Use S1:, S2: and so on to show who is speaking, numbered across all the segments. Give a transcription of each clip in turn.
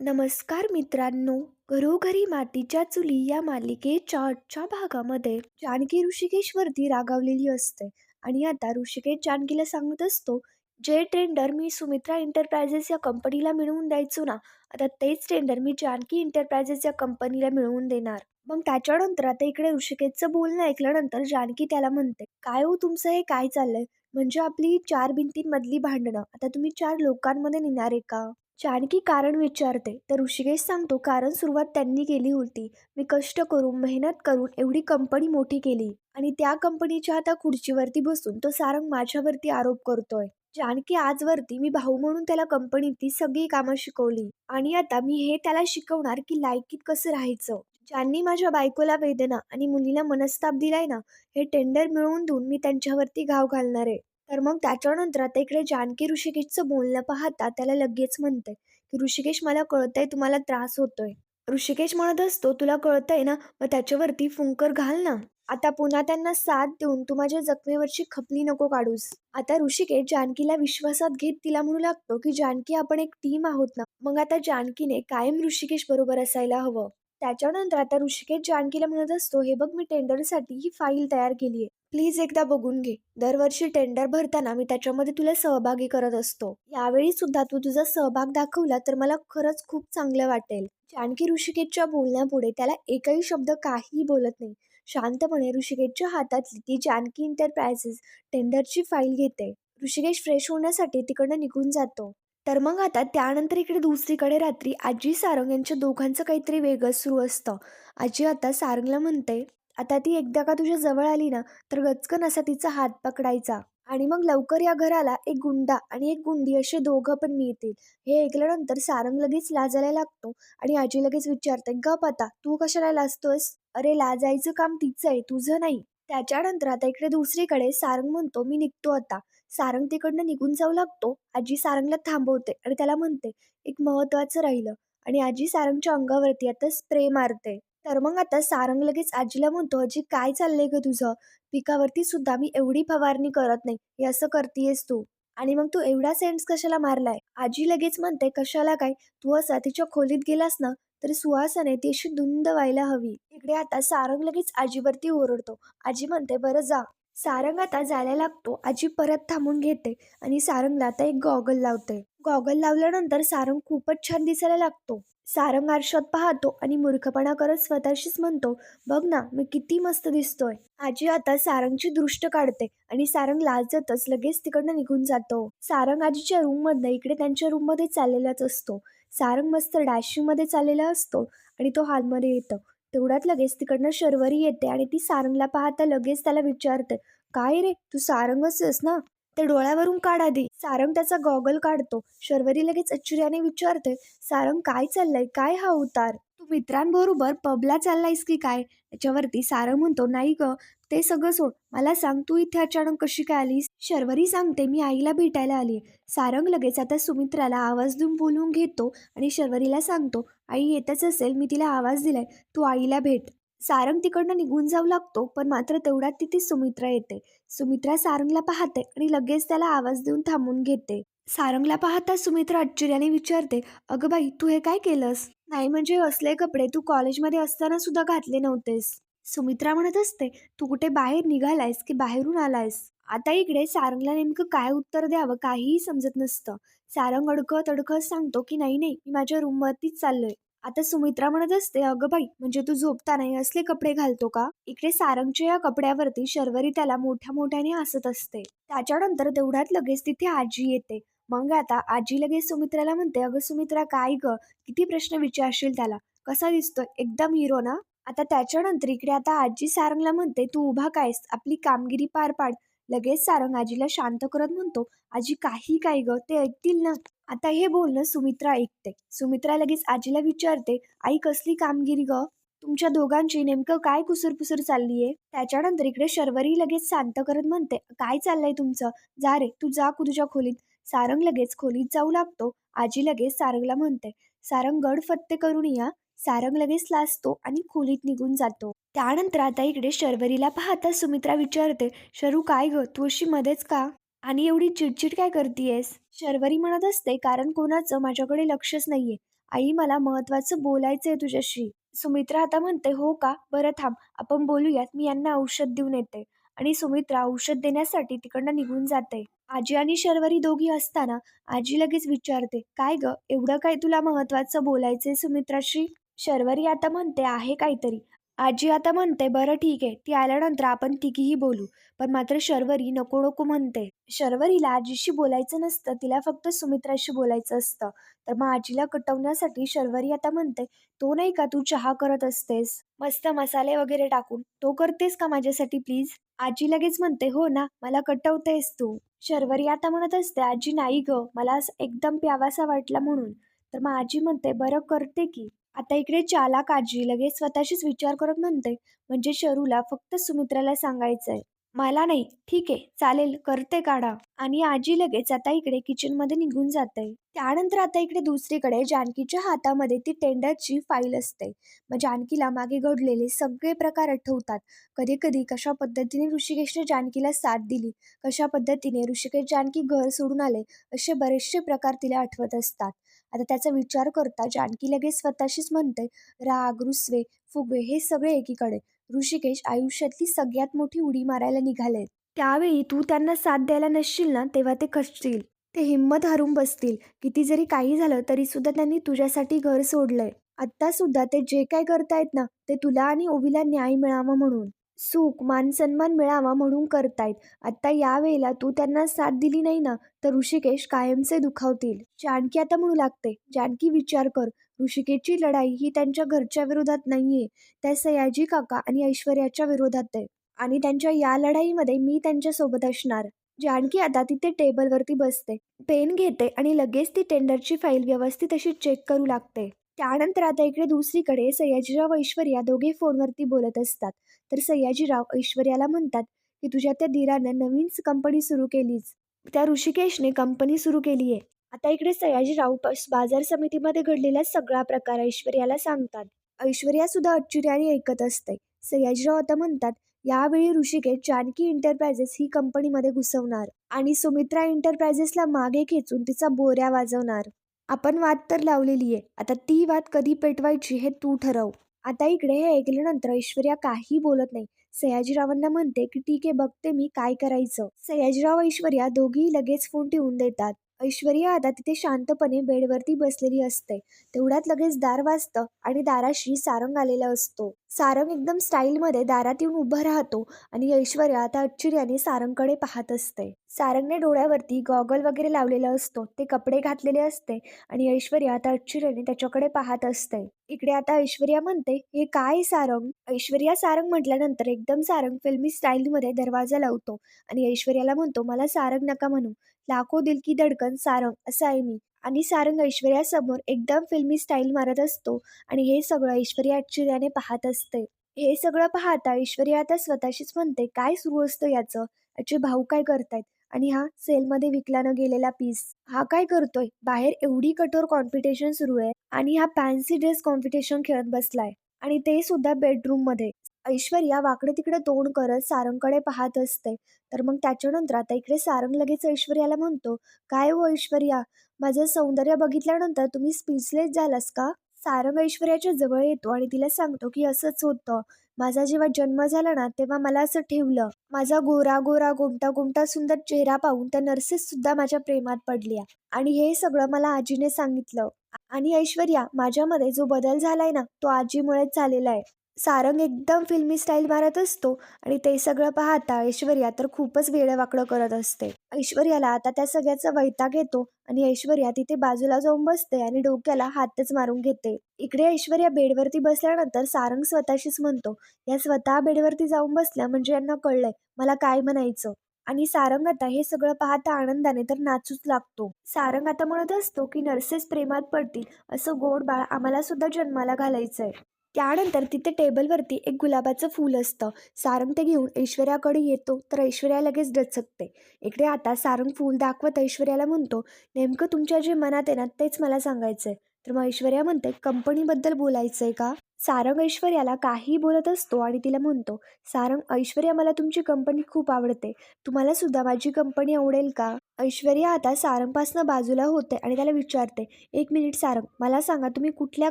S1: नमस्कार मित्रांनो घरोघरी मातीच्या चुली या मालिकेच्या आजच्या भागामध्ये जानकी ऋषिकेशवरती रागावलेली असते. आणि आता ऋषिकेश जानकीला सांगत असतो जे टेंडर मी सुमित्रा एंटरप्रायझेस या कंपनीला मिळवून द्यायचो ना आता तेच टेंडर मी जानकी एंटरप्रायझेस या कंपनीला मिळवून देणार. मग त्याच्यानंतर आता इकडे ऋषिकेशचं बोलणं ऐकल्यानंतर जानकी त्याला म्हणते काय हो तुमचं हे? काय चाललंय? म्हणजे आपली चार भिंतींमधली भांडणं. आता तुम्ही चार लोकांमध्ये नेणार आहे का? जानकी कारण विचारते. तर ऋषिकेश सांगतो कारण सुरुवात त्यांनी केली होती. मी कष्ट करून मेहनत करून एवढी कंपनी मोठी केली. आणि त्या कंपनीच्या आता खुर्चीवरती बसून तो सारंग माझ्यावरती आरोप करतोय. जानकी आजवरती मी भाऊ म्हणून त्याला कंपनीतली सगळी कामं शिकवली. आणि आता मी हे त्याला शिकवणार की लायकीत कसं राहायचं? ज्यांनी माझ्या बायकोला वेदना आणि मुलीला मनस्ताप दिलाय ना हे टेंडर मिळवून देऊन मी त्यांच्यावरती घाव घालणार. आहे तर मग त्याच्यानंतर आता इकडे जानकी ऋषिकेशचं बोलणं पाहता त्याला लगेच म्हणते की ऋषिकेश मला कळतंय तुम्हाला त्रास होतोय. ऋषिकेश म्हणत असतो तुला कळतंय ना? मग त्याच्यावरती फुंकर घाल ना. आता पुन्हा त्यांना साथ देऊन तू माझ्या जखमेवरची खपली नको काढूस. आता ऋषिकेश जानकीला विश्वासात घेत तिला म्हणू लागतो की जानकी आपण एक टीम आहोत ना? मग आता जानकीने कायम ऋषिकेश बरोबर असायला हवं. त्याच्यानंतर आता ऋषिकेश जानकीला म्हणत असतो हे बघ मी टेंडरसाठी ही फाईल तयार केली आहे प्लीज एकदा बघून घे. दरवर्षी टेंडर भरताना मी त्याच्यामध्ये तुला सहभागी करत असतो. यावेळी सुद्धा तू तुझा सहभाग दाखवला तर मला खरंच खूप चांगलं वाटेल. जानकी ऋषिकेशच्या बोलण्यापुढे त्याला एकही शब्द काहीही बोलत नाही. शांतपणे ऋषिकेशच्या हातातली ती जानकी एंटरप्राइजेस टेंडरची फाईल घेते. ऋषिकेश फ्रेश होण्यासाठी तिकडनं निघून जातो. तर मग आता त्यानंतर इकडे दुसरीकडे रात्री आजी सारंग यांच्या दोघांचं काहीतरी वेगळं सुरू असतं. आजी आता सारंगला म्हणते आता ती एकदा का तुझ्या जवळ आली ना तर गचकन असा तिचा हात पकडायचा. आणि मग लवकर या घराला एक गुंडा आणि एक गुंडी असे दोघं पण मिळतील. हे ऐकल्यानंतर सारंग लगेच लाजायला लागतो आणि आजी लगेच विचारते गप आता तू कशाला लाजतोस अरे लाजायचं काम तिचं आहे तुझं नाही. त्याच्यानंतर आता इकडे दुसरीकडे सारंग म्हणतो मी निघतो आता. सारंग तिकडनं निघून जाऊ लागतो. आजी सारंगला थांबवते आणि त्याला म्हणते एक महत्वाचं राहिलं. आणि आजी सारंगच्या अंगावरती आता स्प्रे मारते. तर मग आता सारंग लगेच आजीला म्हणतो आजी काय चाललंय ग तुझं? पिकावरती सुद्धा मी एवढी फवारणी करत नाही. हे असं करतेयस तू. आणि मग तू एवढा सेंट्स कशाला मारलाय? आजी लगेच म्हणते कशाला काय? तू असा तिच्या खोलीत गेलास ना तर सुहासाने ती अशी धुंद व्हायला हवी. इकडे आता सारंग लगेच आजीवरती ओरडतो. आजी म्हणते बरं जा. सारंग आता जायला लागतो. आजी परत थांबून घेते आणि सारंगला आता एक गॉगल लावते गॉगल लावल्यानंतर सारंग खूपच छान दिसायला लागतो. सारंग आरशात पाहतो आणि मूर्खपणा करत स्वतःशीच म्हणतो बघ ना मी किती मस्त दिसतोय. आजी आता सारंगची दृष्ट काढते आणि सारंग लाजतच लगेच तिकडनं निघून जातो. सारंग आजीच्या रूम मधनं इकडे त्यांच्या रूममध्ये चाललेलाच असतो. सारंग मस्त डॅशिंगमध्ये चाललेला असतो आणि तो हॉलमध्ये येतो. तेवढ्यात लगेच तिकडनं शर्वरी येते आणि ती सारंगला पाहता लगेच त्याला विचारते काय रे तू सारंगच आहेस ना? ते डोळ्यावरून काढ आधी. सारंग त्याचा गॉगल काढतो. शर्वरी लगेच आश्चर्याने विचारते सारंग काय चाललंय? काय हा उतार? तू मित्रांबरोबर पबला चाललायस की काय? त्याच्यावरती सारंग म्हणतो नाही ग ते सगळं सोड. मला सांग तू इथे अचानक कशी काय आलीस? शर्वरी सांगते मी आईला भेटायला आली सारंग लगेच आता सुमित्राला आवाज देऊन बोलवून घेतो आणि शर्वरीला सांगतो आई येतच असेल मी तिला आवाज दिलाय. तू आईला भेट. सारंग तिकडनं निघून जाऊ लागतो पण मात्र तेवढ्यात तिथे सुमित्रा येते. सुमित्रा सारंगला पाहते आणि लगेच त्याला आवाज देऊन थांबून घेते. सारंगला पाहता सुमित्रा आश्चर्याने विचारते अगं बाई तू हे काय केलंस? नाही म्हणजे असले कपडे तू कॉलेजमध्ये असताना सुद्धा घातले नव्हतेस. सुमित्रा म्हणत असते तू कुठे बाहेर निघालायस की बाहेरून आलायस? आता इकडे सारंगला नेमकं काय उत्तर द्यावं काहीही समजत नसतं. सारंग अडकत अडकत सांगतो की नाही नाही मी माझ्या रूमवरतीच चाललोय. आता सुमित्रा म्हणत असते अगं बाई म्हणजे तू झोपता नाही असले कपडे घालतो का? इकडे सारंगच्या या कपड्यावरती शर्वरी त्याला मोठ्या मोठ्याने हसत असते. त्याच्यानंतर तेवढ्यात लगेच तिथे आजी येते. मग आता आजी लगेच सुमित्राला म्हणते अगं सुमित्रा काय ग? किती प्रश्न विचारशील त्याला? कसा दिसतोय? एकदम हिरो ना? आता त्याच्यानंतर इकडे आता आजी सारंगला म्हणते तू उभा कायस आपली कामगिरी पार पाड. लगेच सारंग आजीला शांत करत म्हणतो आजी काही काय ग ते ऐकतील ना. आता हे बोलणं सुमित्रा ऐकते. सुमित्रा लगेच आजीला विचारते आई कसली कामगिरी ग? तुमच्या दोघांची नेमकं काय कुसरपुसर चाललीये? त्याच्यानंतर इकडे शर्वरी लगेच शांत करत म्हणते काय चाललंय तुमचं? जा रे तू जा तुझ्या खोलीत. सारंग लगेच खोलीत जाऊ लागतो. आजी लगेच सारंगला म्हणते सारंग गड फत्ते करून या. सारंग लगेच लाजतो आणि खोलीत निघून जातो. त्यानंतर आता इकडे शर्वरीला पाहता सुमित्रा विचारते शरू काय ग? तू अशी मध्येच का? आणि एवढी चिडचिड काय करतीयेस? शर्वरी म्हणत असते कारण कोणाचं माझ्याकडे लक्षच नाहीये. आई मला महत्त्वाचं बोलायचं आहे तुझ्याशी. सुमित्रा आता म्हणते हो का? बरं थांब आपण बोलूयात. मी यांना औषध देऊन येते. आणि सुमित्रा औषध देण्यासाठी तिकडनं निघून जाते. आजी आणि शर्वरी दोघी असताना आजी लगेच विचारते काय ग? एवढं काय तुला महत्त्वाचं बोलायचंय सुमित्राशी? शर्वरी आता म्हणते आहे काहीतरी. आजी आता म्हणते बरं ठीक आहे ती आल्यानंतर आपण तिघीही बोलू. पण मात्र शर्वरी नको नको म्हणते. शर्वरीला आजीशी बोलायचं नसतं तिला फक्त सुमित्राशी बोलायचं असतं. तर मग आजीला कटवण्यासाठी शर्वरी आता म्हणते तो नाही का तू चहा करत असतेस? मस्त मसाले वगैरे टाकून. तो करतेस का माझ्यासाठी प्लीज? आजी लगेच म्हणते हो ना मला कटवतेस तू. शर्वरी आता म्हणत असते आजी नाही ग मला असं एकदम प्यावासा वाटला म्हणून. तर मग आजी म्हणते बरं करते की. आता इकडे चालाक आजी लगेच स्वतःशीच विचार करत म्हणते म्हणजे शरूला फक्त सुमित्राला सांगायचंय मला नाही ठीक आहे चालेल करते काढा. आणि आजी लगेच आता इकडे किचनमध्ये निघून जाते त्यानंतर आता इकडे दुसरीकडे जानकीच्या हातामध्ये ती टेंडरची फाईल असते. मग जानकीला मागे घडलेले सगळे प्रकार आठवतात. कधी कधी कशा पद्धतीने ऋषिकेशने जानकीला साथ दिली कशा पद्धतीने ऋषिकेश जानकी घर सोडून आले असे बरेचसे प्रकार तिला आठवत असतात. आता त्याचा विचार करता जानकी लगेच स्वतःशीच म्हणते राग रुसवे फुगवे हे सगळे एकीकडे. ऋषिकेश आयुष्यातली सगळ्यात मोठी उडी मारायला निघालेत. त्यावेळी तू त्यांना साथ द्यायला नसशील ना तेव्हा ते खचतील. ते हिंमत हरून बसतील. किती जरी काही झालं तरी सुद्धा त्यांनी तुझ्यासाठी घर सोडलंय. आत्ता सुद्धा ते जे काय करतायत ना ते तुला आणि ओवीला न्याय मिळावा म्हणून. सुख मान सन्मान मिळावा म्हणून करतायत. आता या वेळेला तू त्यांना साथ दिली नाही ना तर ऋषिकेश कायमचे दुखावतील. जानकी आता म्हणू लागते जानकी विचार कर. ऋषिकेशची लढाई ही त्यांच्या घरच्या विरोधात नाहीये. त्या सयाजी काका आणि ऐश्वर्याच्या विरोधात आहे. आणि त्यांच्या या लढाईमध्ये मी त्यांच्यासोबत असणार. जानकी आता तिथे टेबलवरती बसते. पेन घेते आणि लगेच ती टेंडरची फाईल व्यवस्थित अशी चेक करू लागते. त्यानंतर आता इकडे दुसरीकडे सयाजीराव ऐश्वर्या दोघे फोनवरती बोलत असतात. तर सयाजीराव ऐश्वर्याला म्हणतात की तुझ्या त्या दीरानं नवीन कंपनी सुरू केलीच त्या ऋषिकेशने कंपनी सुरू केली आहे आता इकडे सयाजीराव प- बाजार समितीमध्ये घडलेला सगळा प्रकार ऐश्वर्याला सांगतात. ऐश्वर्या सुद्धा आश्चर्याने ऐकत असते. सयाजीराव आता म्हणतात यावेळी ऋषिकेश जानकी एंटरप्राइजेस ही कंपनीमध्ये घुसवणार आणि सुमित्रा एंटरप्राइजेसला मागे खेचून तिचा बोऱ्या वाजवणार. आपण वाद तर लावलेली आहे आता ती वाद कधी पेटवायची हे तू ठरव. आता इकडे हे ऐकल्यानंतर ऐश्वर्या काही बोलत नाही. सयाजीरावांना म्हणते की ठीक आहे बघते मी काय करायचं. सयाजीराव ऐश्वर्या दोघी लगेच फोन ठेवून देतात. ऐश्वर्या आता तिथे शांतपणे बेडवरती बसलेली असते. तेवढ्यात लगेच दार वाजतं आणि दाराशी सारंग आलेला असतो. सारंग एकदम स्टाईलमध्ये दारात येऊन उभा राहतो आणि ऐश्वर्या आता आश्चर्याने सारंगकडे पाहत असते. सारंगने डोळ्यावरती गॉगल वगैरे लावलेला असतो. ते कपडे घातलेले असते आणि ऐश्वर्या आता आश्चर्याने त्याच्याकडे पाहत असते. इकडे आता ऐश्वर्या म्हणते हे काय सारंग? ऐश्वर्या सारंग म्हटल्यानंतर एकदम सारंग फिल्मी स्टाईलमध्ये दरवाजा लावतो आणि ऐश्वर्याला म्हणतो मला सारंग नका म्हणू. लाखो दिल की धडकन सारंग असं आहे मी. आणि सारंग ऐश्वर्यासमोर एकदम फिल्मी स्टाईल मारत असतो आणि हे सगळं ऐश्वर्या आश्चर्याने पाहत असते. हे सगळं पाहता ऐश्वर्या आता स्वतःशीच म्हणते काय सुरू असतं याचं? याचे भाऊ काय करतायत? आणि हा सेलमध्ये विकला न गेलेला पीस हा काय करतोय? बाहेर एवढी कठोर कॉम्पिटिशन सुरू आहे आणि हा फॅन्सी ड्रेस कॉम्पिटिशन खेळत बसलाय. आणि ते सुद्धा बेडरूममध्ये. ऐश्वर्या वाकडे तिकडे तोंड करत सारंगकडे पाहत असते. तर मग त्याच्यानंतर आता इकडे सारंग लगेच ऐश्वर्याला म्हणतो काय हो ऐश्वर्या? माझं सौंदर्य बघितल्यानंतर तुम्ही स्पीचलेस झालास का? सारंग ऐश्वर्याच्या जवळ येतो आणि तिला सांगतो की असंच होतं. माझा जेव्हा जन्म झाला ना तेव्हा मला असं ठेवलं. माझा गोरा गोरा गोमटा गोमटा सुंदर चेहरा पाहून त्या नर्सेस सुद्धा माझ्या प्रेमात पडल्या. आणि हे सगळं मला आजीने सांगितलं. आणि ऐश्वर्या माझ्यामध्ये जो बदल झालाय ना तो आजीमुळेच झालेला आहे. सारंग एकदम फिल्मी स्टाईल मारत असतो आणि ते सगळं पाहता ऐश्वर्या तर खूपच वेळवाकडं करत असते. ऐश्वर्याला आता त्या सगळ्याचा वैताग येतो आणि ऐश्वर्या तिथे बाजूला जाऊन बसते आणि डोक्याला हातच मारून घेते. इकडे ऐश्वर्या बेडवरती बसल्यानंतर सारंग स्वतःशीच म्हणतो या स्वतः बेडवरती जाऊन बसल्या म्हणजे यांना कळलंय मला काय म्हणायचं? आणि सारंग आता हे सगळं पाहता आनंदाने तर नाचूच लागतो. सारंग आता म्हणत असतो की नर्सेस प्रेमात पडतील असं गोड बाळ आम्हाला सुद्धा जन्माला घालायचंय. त्यानंतर तिथे टेबलवरती एक गुलाबाचं फूल असतं. सारंग ते घेऊन ऐश्वर्याकडे येतो तर ऐश्वर्या लगेच डचकते. इकडे आता सारंग फूल दाखवत ऐश्वर्याला म्हणतो नेमकं तुमच्या जे मनात आहे ना तेच मला सांगायचंय. तर मग ऐश्वर्या म्हणते कंपनीबद्दल बोलायचंय का? सारंग ऐश्वर्याला काही बोलत असतो आणि तिला म्हणतो सारंग ऐश्वर्या मला तुमची कंपनी खूप आवडते. तुम्हाला सुद्धा माझी कंपनी आवडेल का? ऐश्वर्या आता सारंगपासनं बाजूला होते आणि त्याला विचारते एक मिनिट सारंग मला सांगा तुम्ही कुठल्या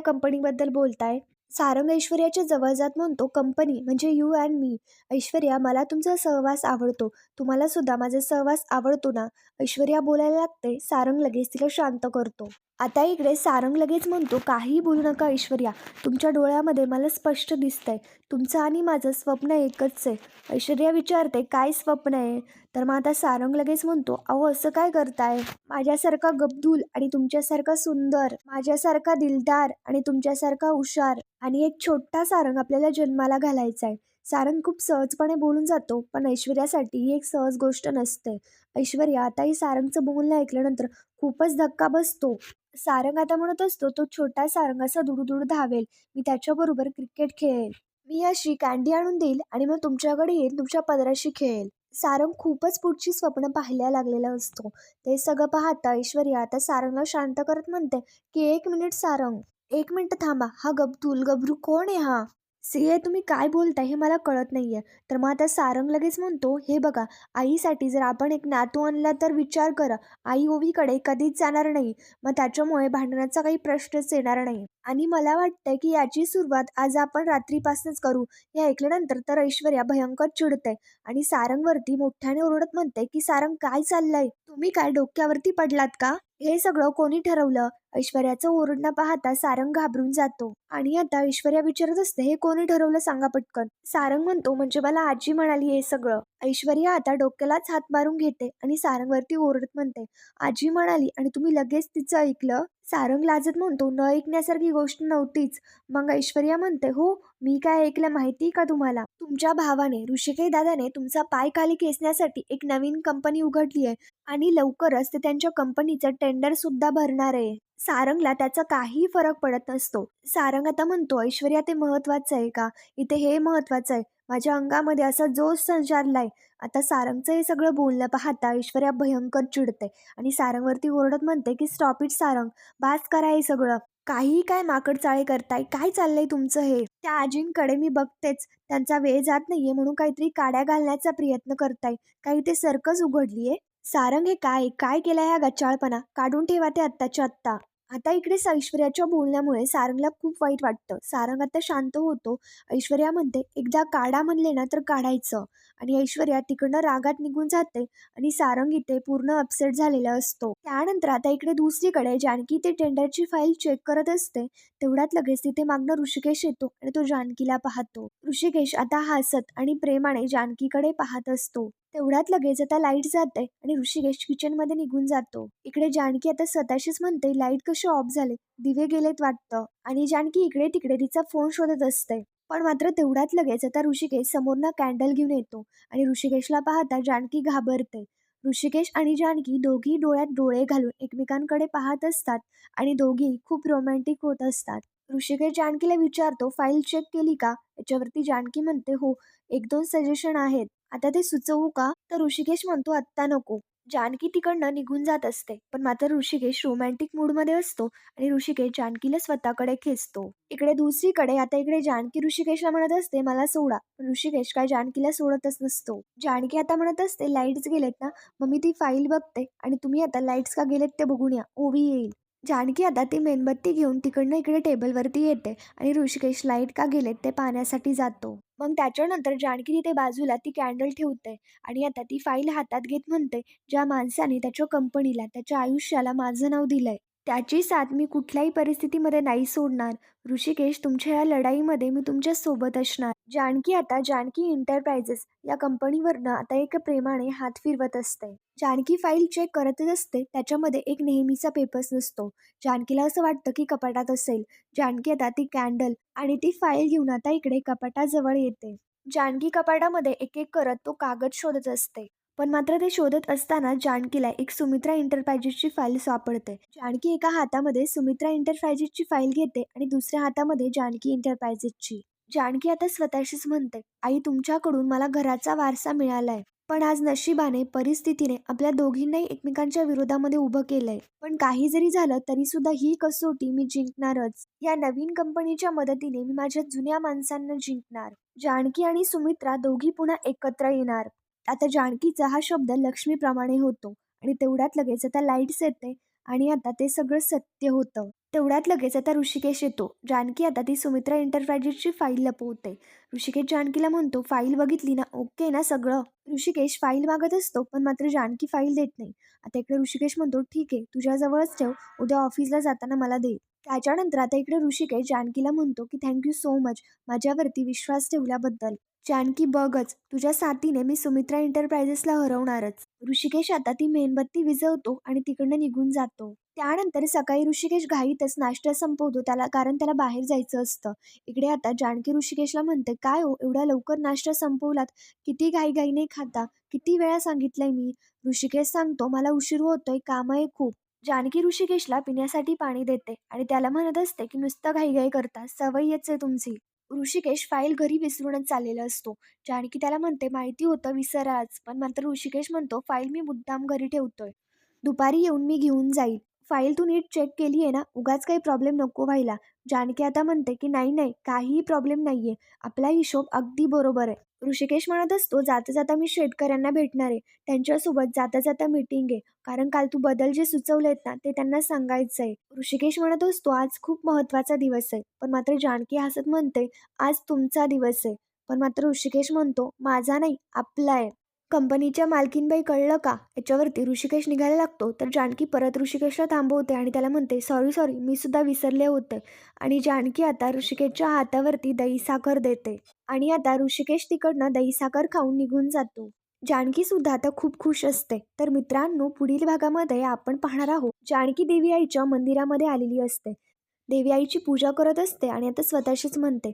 S1: कंपनीबद्दल बोलताय? सारंग ऐश्वर्याच्या जवळ जात म्हणतो कंपनी म्हणजे यू अँड मी. ऐश्वर्या मला तुमचा सहवास आवडतो. तुम्हाला सुद्धा माझा सहवास आवडतो ना? ऐश्वर्या बोलायला लागते सारंग लगेच तिला शांत करतो. आता इकडे सारंग लगेच म्हणतो काहीही बोलू नका ऐश्वर्या. तुमच्या डोळ्यामध्ये मला स्पष्ट दिसतंय. तुमचं आणि माझं स्वप्न एकच आहे. ऐश्वर्या विचारते काय स्वप्न आहे? तर मग आता सारंग लगेच म्हणतो अहो असं काय करताय? माझ्यासारखा गब्दूल आणि तुमच्यासारखा सुंदर माझ्यासारखा दिलदार आणि तुमच्यासारखा हुशार आणि एक छोटा सारंग आपल्याला जन्माला घालायचा आहे. सारंग खूप सहजपणे बोलून जातो पण ऐश्वर्यासाठी ही एक सहज गोष्ट नसते. ऐश्वर्या आता ही सारंगचं बोलणं ऐकल्यानंतर खूपच धक्का बसतो. सारंग आता म्हणत असतो तो छोटा सारंग असा दुडू धावेल. मी त्याच्याबरोबर क्रिकेट खेळेल. मी अशी कॅन्डी आणून देईल आणि मग तुमच्याकडे येईल तुमच्या पदराशी खेळेल. सारंग खूपच पुढची स्वप्न पाहायला लागलेला असतो. ते सगळं पाहता ऐश्वर्या आता सारंगला शांत करत म्हणते की एक मिनिट सारंग एक मिनिट थांबा. हा गबतूल गबरू कोण आहे हा? सीए तुम्ही काय बोलताय हे मला कळत नाही आहे तर मग आता सारंग लगेच म्हणतो हे बघा आईसाठी जर आपण एक नातू आणला तर विचार करा. आई ओवीकडे कधीच जाणार नाही. मग त्याच्यामुळे भांडणाचा काही प्रश्नच येणार नाही. आणि मला वाटतंय की याची सुरुवात आज आपण रात्रीपासूनच करू. हे ऐकल्यानंतर तर ऐश्वर्या भयंकर चिडते आणि सारंगवरती मोठ्याने ओरडत म्हणते की सारंग काय चाललंय? तुम्ही काय डोक्यावरती पडलात का? हे सगळं कोणी ठरवलं? ऐश्वर्याचं ओरडणं पाहता सारंग घाबरून जातो. आणि आता ऐश्वर्या विचारत असते हे कोणी ठरवलं सांगा पटकन. सारंग म्हणतो म्हणजे मला आजी म्हणाली हे सगळं. ऐश्वर्या आता डोक्यालाच हात मारून घेते आणि सारंगवरती ओरडत म्हणते आजी म्हणाली आणि तुम्ही लगेच तिचं ऐकलं? सारंग लाजत म्हणतो न ऐकण्यासारखी गोष्ट नव्हतीच. मग ऐश्वर्या म्हणते हो मी काय ऐकलं माहिती का तुम्हाला? तुमच्या भावाने ऋषिकेश दादाने तुमचा पाय खाली खेचण्यासाठी एक नवीन कंपनी उघडली आहे आणि लवकरच ते त्यांच्या कंपनीचं टेंडर सुद्धा भरणार आहे. सारंगला त्याचा काही फरक पडत नसतो. सारंग आता म्हणतो ऐश्वर्या ते महत्वाचं आहे का? इथे हे महत्वाचं आहे. माझ्या अंगामध्ये असा जोश संचारलाय. आता सारंगचं हे सगळं बोलणं पाहता ऐश्वर्या भयंकर चिडते आणि सारंगवरती ओरडत म्हणते की स्टॉप इट सारंग. बास करा हे सगळं. काही काय माकड चाळे करताय. काय चाललंय तुमचं हे? त्या आजींकडे मी बघतेच. त्यांचा वेळ जात नाहीये म्हणून काहीतरी काड्या घालण्याचा प्रयत्न करताय. काही ते सर्कस उघडलीये? सारंग हे काय? काय केलं ह्या गच्चाळपणा? काढून ठेवा ते आत्ताच्या आत्ता. आता इकडे ऐश्वर्याच्या बोलण्यामुळे सारंगला खूप वाईट वाटतं. सारंग आता शांत होतो. ऐश्वर्या म्हणते एकदा काढा म्हणले ना तर काढायचं. आणि ऐश्वर्या तिकडनं रागात निघून जाते आणि सारंग इथे पूर्ण अपसेट झालेला असतो. त्यानंतर आता इकडे दुसरीकडे जानकी ते टेंडरची फाईल चेक करत असते. तेवढ्यात लगेच तिथे मागणं ऋषिकेश येतो आणि तो जानकीला पाहतो. ऋषिकेश आता हसत आणि प्रेमाने जानकीकडे पाहत असतो. तेवढ्यात लगेच आता लाइट जाते आणि ऋषिकेश किचनमध्ये निघून जातो. इकडे जानकी आता स्वतःशीच म्हणते लाइट कसे ऑफ झाले? दिवे गेलेत वाटतं. आणि जानकी इकडे तिकडे तिचा फोन शोधत असते. पण मात्र तेवढ्यात लगेच आता ऋषिकेश समोरनं कॅन्डल घेऊन येतो आणि ऋषिकेशला पाहता जानकी घाबरते. ऋषिकेश आणि जानकी दोघी डोळ्यात डोळे घालून एकमेकांकडे पाहत असतात आणि दोघी खूप रोमॅन्टिक होत असतात. ऋषिकेश जानकीला विचारतो फाईल चेक केली का? याच्यावरती जानकी म्हणते हो एक दोन सजेशन आहेत. आता ते सुचवू का? तर ऋषिकेश म्हणतो आत्ता नको. जानकी तिकडनं निघून जात असते. पण मात्र ऋषिकेश रोमॅन्टिक मूडमध्ये असतो आणि ऋषिकेश जानकीला स्वतःकडे खेचतो. इकडे दुसरीकडे आता इकडे जानकी ऋषिकेशला म्हणत असते मला सोडा. पण ऋषिकेश काय जानकीला सोडतच नसतो. जानकी आता म्हणत असते लाईट्स गेलेत ना मग मी ती फाईल बघते आणि तुम्ही आता लाईट्स का गेलेत ते बघून या. ओवी येईल. जानकी आता ती मेणबत्ती घेऊन तिकडनं इकडे टेबलवरती येते आणि ऋषिकेश लाइट का गेलेत ते पाहण्यासाठी जातो. मग त्याच्यानंतर जानकी तिथे बाजूला ती कॅन्डल ठेवते आणि आता ती फाईल हातात घेत म्हणते ज्या माणसाने त्याच्या कंपनीला त्याच्या आयुष्याला माझं नाव दिलंय त्याची साथ मी कुठल्याही परिस्थितीमध्ये नाही सोडणार. ऋषिकेश तुमच्या या लढाईमध्ये मी तुमच्यासोबत असणार. जानकी आता जानकी एंटरप्राइजेस या कंपनीवरनं आता एक प्रेमाने हात फिरवत असते. जानकी फाईल चेक करतच असते. त्याच्यामध्ये एक नेहमीचा पेपर्स नसतो. जानकीला असं वाटतं की कपाटात असेल. जानकी आता ती कॅन्डल आणि ती फाईल घेऊन आता इकडे कपाटाजवळ येते. जानकी कपाटामध्ये एक एक करत तो कागद शोधत असते. पण मात्र ते शोधत असताना जानकीला एक सुमित्रा एंटरप्राइजेसची फाईल सापडते. जानकी एका हातामध्ये सुमित्रा इंटरप्रायजेसची फाईल घेते आणि दुसऱ्या हातामध्ये जानकी इंटरप्राइजेसची जानकी आता स्वतःशीच म्हणते आई तुमच्याकडून मला घराचा वारसा मिळालाय. पण आज नशिबाने परिस्थितीने आपल्या दोघींनाही एकमेकांच्या विरोधामध्ये उभं केलंय. पण काही जरी झालं तरी सुद्धा ही कसोटी मी जिंकणारच. या नवीन कंपनीच्या मदतीने मी माझ्या जुन्या माणसांना जिंकणार. जानकी आणि सुमित्रा दोघी पुन्हा एकत्र येणार. आता जानकीचा हा शब्द लक्ष्मीप्रमाणे होतो आणि तेवढ्यात लगेच आता लाईट्स येते आणि आता ते सगळं सत्य होतं. तेवढ्यात लगेच आता ऋषिकेश येतो. जानकी आता ती सुमित्रा एंटरप्राइजेसची फाईल लपवते. ऋषिकेश जानकीला म्हणतो फाईल बघितली ना? ओके ना सगळं? ऋषिकेश फाईल मागत असतो पण मात्र जानकी फाईल देत नाही. आता इकडे ऋषिकेश म्हणतो ठीक आहे तुझ्याजवळच ठेव. उद्या ऑफिसला जाताना मला दे. त्याच्यानंतर आता इकडे ऋषिकेश जानकीला म्हणतो की थँक्यू सो मच माझ्यावरती विश्वास ठेवल्याबद्दल. जानकी बघच. तुझ्या साथीने मी सुमित्रा एंटरप्राइजेसला हरवणारच. ऋषिकेश आता ती मेणबत्ती विझवतो आणि तिकडनं निघून जातो. त्यानंतर सकाळी ऋषिकेश घाईतच नाश्ता संपवतो त्याला कारण त्याला बाहेर जायचं असतं. इकडे आता जानकी ऋषिकेशला म्हणते काय हो? एवढ्या लवकर नाश्ता संपवलात? किती घाईघाईने खाता? किती वेळा सांगितलंय मी? ऋषिकेश सांगतो मला उशीर होतोय. काम आहे खूप. जानकी ऋषिकेशला पिण्यासाठी पाणी देते आणि त्याला म्हणत असते की नुसतं घाईघाई करता सवयच आहे तुमची. ऋषिकेश फाईल घरी विसरूनच चाललेला असतो. जानकी त्याला म्हणते माहिती होतं विसराच पण मात्र ऋषिकेश म्हणतो फाईल मी मुद्दाम घरी ठेवतोय. दुपारी येऊन मी घेऊन जाईल. फाईल तू नीट चेक केली आहे ना? उगाच काही प्रॉब्लेम नको व्हायला. जानकी आता म्हणते की नाही नाही काहीही प्रॉब्लेम नाही आहे आपला हिशोब अगदी बरोबर आहे. ऋषिकेश म्हणत असतो जाता जाता मी शेतकऱ्यांना भेटणार आहे. त्यांच्यासोबत जाता जाता मीटिंग आहे. कारण काल तू बदल जे सुचवलेत ना ते त्यांना सांगायचं आहे. ऋषिकेश म्हणत असतो आज खूप महत्त्वाचा दिवस आहे. पण मात्र जानकी हसत म्हणते आज तुमचा दिवस आहे. पण मात्र ऋषिकेश म्हणतो माझा नाही आपला आहे. कंपनीच्या मालकीनबाई कळलं का? याच्यावरती ऋषिकेश निघायला लागतो. तर जानकी परत ऋषिकेशला थांबवते आणि त्याला म्हणते सॉरी सॉरी मी सुद्धा विसरले होते. आणि जानकी आता ऋषिकेशच्या हातावरती दही साखर देते. आणि आता ऋषिकेश तिकडनं दही साखर खाऊन निघून जातो. जानकी सुद्धा आता खूप खुश असते. तर मित्रांनो पुढील भागामध्ये आपण पाहणार आहोत जानकी देवी आईच्या मंदिरामध्ये आलेली असते. देवी आईची पूजा करत असते आणि आता स्वतःशीच म्हणते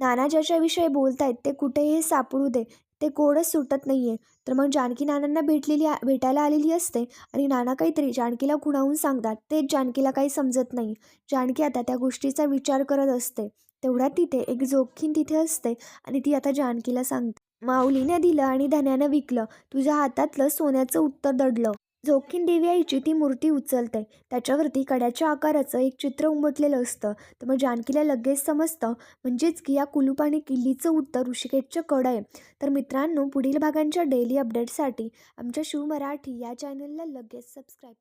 S1: नाना ज्याच्याविषयी बोलतायत ते कुठेही सापडू दे. ते कोडच सुटत नाही आहे तर मग जानकी नानांना भेटलेली भेटायला आलेली असते आणि नाना काहीतरी जानकीला खुणावून सांगतात. तेच जानकीला काही समजत नाही. जानकी आता त्या गोष्टीचा विचार करत असते. तेवढ्यात तिथे एक जोखीम तिथे असते आणि ती आता जानकीला सांगते. माऊलीने दिलं आणि धन्यानं विकलं. तुझ्या हातातलं सोन्याचं उत्तर दडलं. जोखीन देवी आईची ती मूर्ती उचलते. त्याच्यावरती कड्याच्या आकाराचं एक चित्र उमटलेलं असतं. तर मग जानकीला लगेच समजतं म्हणजेच की या कुलूप आणि किल्लीचं उत्तर ऋषिकेशचं कड आहे. तर मित्रांनो पुढील भागांच्या डेली अपडेटसाठी आमच्या शिव मराठी या चॅनलला लगेच सबस्क्राईब